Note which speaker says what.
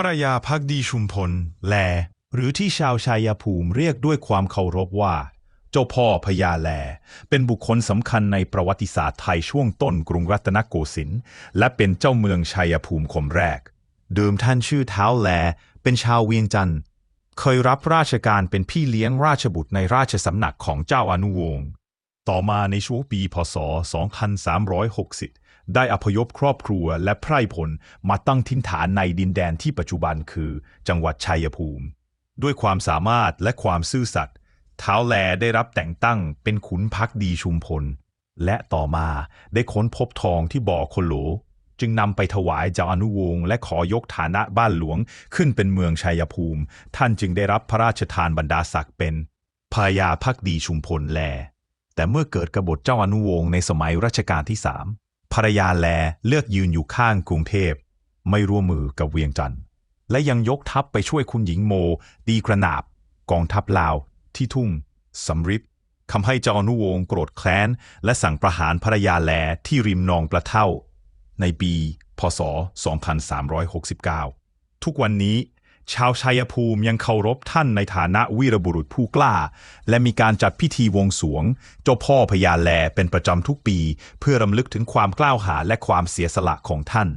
Speaker 1: ภรยาพักดีชุมพล แล หรือที่ชาวชายภูมิเรียกด้วยความเคารพว่า เจ้าพ่อพญาแล เป็นบุคคลสำคัญในประวัติศาสตร์ไทยช่วงต้นกรุงรัตนโกสินทร์และเป็นเจ้าเมืองชัยภูมิคนแรก เดิมท่านชื่อเท้าแล เป็นชาวเวียงจันทร์เคยรับราชการเป็นพี่เลี้ยงราชบุตรในราชสำนักของเจ้าอนุวงศ์ต่อมาในช่วงปีพศ 2360 ได้อพยพครอบครัวและไพร่พลมาตั้งถิ่นฐานในดินแดนที่ปัจจุบันคือ จังหวัดชัยภูมิ ด้วยความสามารถและความซื่อสัตย์ท้าวแลได้รับแต่งตั้งเป็นขุนพักดีชุมพล และต่อมาได้ค้นพบทองที่บ่อคโหลจึงนำไปถวายเจ้าอนุวงศ์และขอยกฐานะบ้านหลวงขึ้นเป็นเมืองชัยภูมิ ท่านจึงได้รับพระราชทานบรรดาศักดิ์เป็นพญาพักดีชุมพลแล แต่เมื่อเกิดกบฏเจ้าอนุวงศ์ในสมัยรัชกาลที่สาม ภรรยาแลเลือกยืนอยู่ข้างกรุงเทพ ไม่ร่วมมือกับเวียงจันทร์และยังยกทัพไปช่วยคุณหญิงโม ตีกระนาบ กองทัพลาวที่ทุ่งสำริดทำให้เจ้าอนุวงศ์โกรธแค้น และสั่งประหารภรรยาแลที่ริมนองประเท่า ในปี พศ 2369 ทุกวันนี้ ชาวชัยภูมิยังเคารพท่านในฐานะวีรบุรุษผู้กล้า และมีการจัดพิธีวงสวง เจ้าพ่อพญาแลเป็นประจำทุกปี เพื่อรำลึกถึงความกล้าหาญและความเสียสละของท่าน